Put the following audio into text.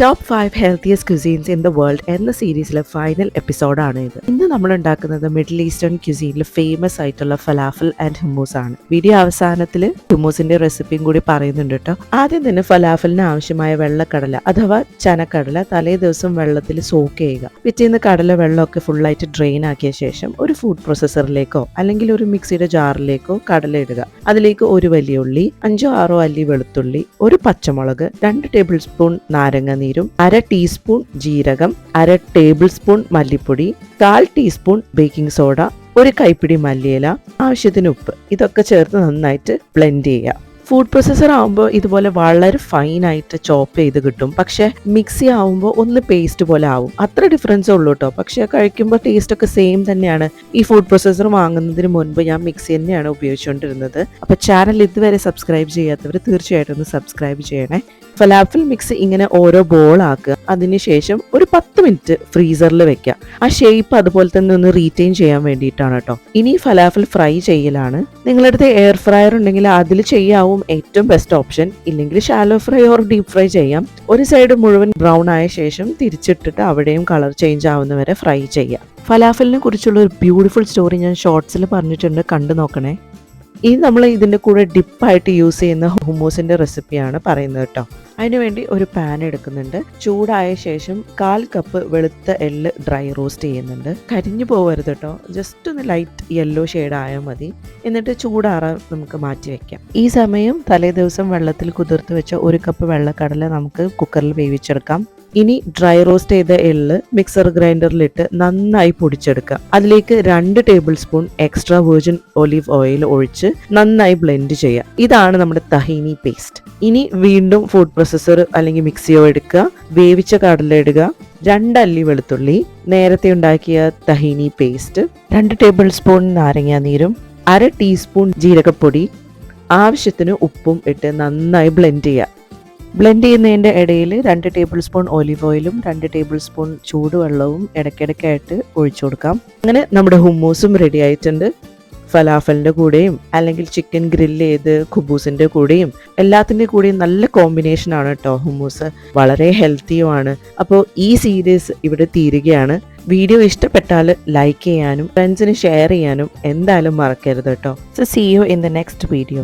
Top five healthiest cuisines in the world എന്ന സീരീസിലെ final എപ്പിസോഡാണ് ഇത്. ഇന്ന് നമ്മൾ ഉണ്ടാക്കുന്നത് മിഡിൽ ഈസ്റ്റേൺ ക്യുസീനിൽ ഫേമസ് ആയിട്ടുള്ള ഫലാഫൽ ആൻഡ് ഹുമൂസ് ആണ്. വീഡിയോ അവസാനത്തിൽ ഹുമൂസിന്റെ റെസിപ്പിയും കൂടി പറയുന്നുണ്ട് കേട്ടോ ആദ്യം തന്നെ ഫലാഫലിന് ആവശ്യമായ വെള്ളക്കടല അഥവാ ചനക്കടല തലേ ദിവസം വെള്ളത്തിൽ സോക്ക് ചെയ്യുക. പിറ്റേന്ന് കടല വെള്ളമൊക്കെ ഫുള്ളായിട്ട് ഡ്രെയിൻ ആക്കിയ ശേഷം ഒരു ഫുഡ് പ്രോസസ്സറിലേക്കോ അല്ലെങ്കിൽ ഒരു മിക്സിയുടെ ജാറിലേക്കോ കടല ഇടുക. അതിലേക്ക് ഒരു വലിയ ഉള്ളി അഞ്ചോ ആറോ അല്ലി വെളുത്തുള്ളി ഒരു പച്ചമുളക് രണ്ട് ടേബിൾ സ്പൂൺ നാരങ്ങ നീരും അര ടീസ്പൂൺ ജീരകം അര ടേബിൾ സ്പൂൺ മല്ലിപ്പൊടി കാൽ ടീസ്പൂൺ ബേക്കിംഗ് സോഡ ഒരു കൈപ്പിടി മല്ലിയില ആവശ്യത്തിന് ഉപ്പ്. ഇതൊക്കെ ചേർത്ത് നന്നായിട്ട് ബ്ലെൻഡ് ചെയ്യുക. ഫുഡ് പ്രൊസസ്സർ ആവുമ്പോൾ ഇതുപോലെ വളരെ ഫൈൻ ആയിട്ട് ചോപ്പ് ചെയ്ത് കിട്ടും. പക്ഷെ മിക്സി ആവുമ്പോൾ ഒന്ന് പേസ്റ്റ് പോലെ ആവും. അത്ര ഡിഫറൻസ് ഉള്ളൂ കേട്ടോ പക്ഷെ കഴിക്കുമ്പോൾ ടേസ്റ്റ് ഒക്കെ സെയിം തന്നെയാണ്. ഈ ഫുഡ് പ്രൊസസ്സർ വാങ്ങുന്നതിന് മുൻപ് ഞാൻ മിക്സി തന്നെയാണ് ഉപയോഗിച്ചുകൊണ്ടിരുന്നത് അപ്പോൾ ചാനൽ ഇതുവരെ സബ്സ്ക്രൈബ് ചെയ്യാത്തവർ തീർച്ചയായിട്ടും ഒന്ന് സബ്സ്ക്രൈബ് ചെയ്യണേ. ഫലാഫിൽ മിക്സ് ഇങ്ങനെ ഓരോ ബോൾ ആക്കുക. അതിനുശേഷം ഒരു പത്ത് മിനിറ്റ് ഫ്രീസറിൽ വെക്കുക. ആ ഷേപ്പ് അതുപോലെ തന്നെ ഒന്ന് റീറ്റെയിൻ ചെയ്യാൻ വേണ്ടിയിട്ടാണ് കേട്ടോ ഇനി ഫലാഫിൽ ഫ്രൈ ചെയ്യലാണ്. നിങ്ങളടുത്ത് എയർ ഫ്രയർ ഉണ്ടെങ്കിൽ അതിൽ ചെയ്യാവും ഏറ്റവും ബെസ്റ്റ് ഓപ്ഷൻ ഇല്ലെങ്കിൽ shallow fry or deep fry ചെയ്യാം. ഒരു സൈഡ് മുഴുവൻ ബ്രൗൺ ആയ ശേഷം തിരിച്ചിട്ടിട്ട് അവിടെയും കളർ ചേഞ്ച് ആവുന്നവരെ ഫ്രൈ ചെയ്യാം. ഫലാഫലിനെ കുറിച്ചുള്ള ഒരു ബ്യൂട്ടിഫുൾ സ്റ്റോറി ഞാൻ ഷോർട്സിൽ പറഞ്ഞിട്ടുണ്ട്. കണ്ടു നോക്കണേ. ഇത് നമ്മൾ ഇതിന്റെ കൂടെ ഡിപ്പായിട്ട് യൂസ് ചെയ്യുന്ന ഹുമൂസിന്റെ റെസിപ്പിയാണ് പറയുന്നത് കേട്ടോ. അതിനുവേണ്ടി ഒരു പാൻ എടുക്കുന്നുണ്ട്. ചൂടായ ശേഷം കാൽ കപ്പ് വെളുത്ത എള്ള് ഡ്രൈ റോസ്റ്റ് ചെയ്യുന്നുണ്ട്. കരിഞ്ഞു പോകരുത് കേട്ടോ. ജസ്റ്റ് ഒന്ന് ലൈറ്റ് യെല്ലോ ഷെയ്ഡ് ആയാൽ മതി. എന്നിട്ട് ചൂടാറാൻ നമുക്ക് മാറ്റി വെക്കാം. ഈ സമയം തലേ ദിവസം വെള്ളത്തിൽ കുതിർത്ത് വെച്ച ഒരു കപ്പ് വെള്ളക്കടല നമുക്ക് കുക്കറിൽ വേവിച്ചെടുക്കാം. ഇനി ഡ്രൈ റോസ്റ്റ് ചെയ്ത എള്ള് മിക്സർ ഗ്രൈൻഡറിലിട്ട് നന്നായി പൊടിച്ചെടുക്കുക. അതിലേക്ക് രണ്ട് tablespoon extra virgin olive oil ഒഴിച്ച് നന്നായി ബ്ലെൻഡ് ചെയ്യുക. ഇതാണ് നമ്മുടെ തഹീനി പേസ്റ്റ് ഇനി വീണ്ടും ഫുഡ് പ്രൊസസ്സർ അല്ലെങ്കിൽ മിക്സിയോ എടുക്കുക വേവിച്ച കടല ഇടുക രണ്ടല്ലി വെളുത്തുള്ളി നേരത്തെ ഉണ്ടാക്കിയ തഹീനി പേസ്റ്റ് രണ്ട് ടേബിൾ സ്പൂൺ നാരങ്ങ നീരും അര ടീസ്പൂൺ ജീരകപ്പൊടി ആവശ്യത്തിന് ഉപ്പും ഇട്ട് നന്നായി ബ്ലെൻഡ് ചെയ്യുക. ബ്ലെൻഡ് ചെയ്യുന്നതിന്റെ ഇടയിൽ രണ്ട് ടേബിൾ സ്പൂൺ ഓലിവ് ഓയിലും രണ്ട് ടേബിൾ സ്പൂൺ ചൂടുവെള്ളവും ഇടയ്ക്കിടയ്ക്കായിട്ട് ഒഴിച്ചു കൊടുക്കാം. അങ്ങനെ നമ്മുടെ ഹുമ്മൂസും റെഡി ആയിട്ടുണ്ട്. ഫലാഫലിന്റെ കൂടെയും അല്ലെങ്കിൽ ചിക്കൻ ഗ്രില്ല് ചെയ്ത് ഖുബൂസിന്റെ കൂടെയും എല്ലാത്തിന്റെ കൂടെയും നല്ല കോമ്പിനേഷൻ ആണ് കേട്ടോ ഹുമ്മൂസ് വളരെ ഹെൽത്തിയുമാണ് അപ്പോൾ ഈ സീരീസ് ഇവിടെ തീരുകയാണ്. വീഡിയോ ഇഷ്ടപ്പെട്ടാൽ ലൈക്ക് ചെയ്യാനും ഫ്രണ്ട്സിന് ഷെയർ ചെയ്യാനും എന്തായാലും മറക്കരുത് കേട്ടോ so see you in the next video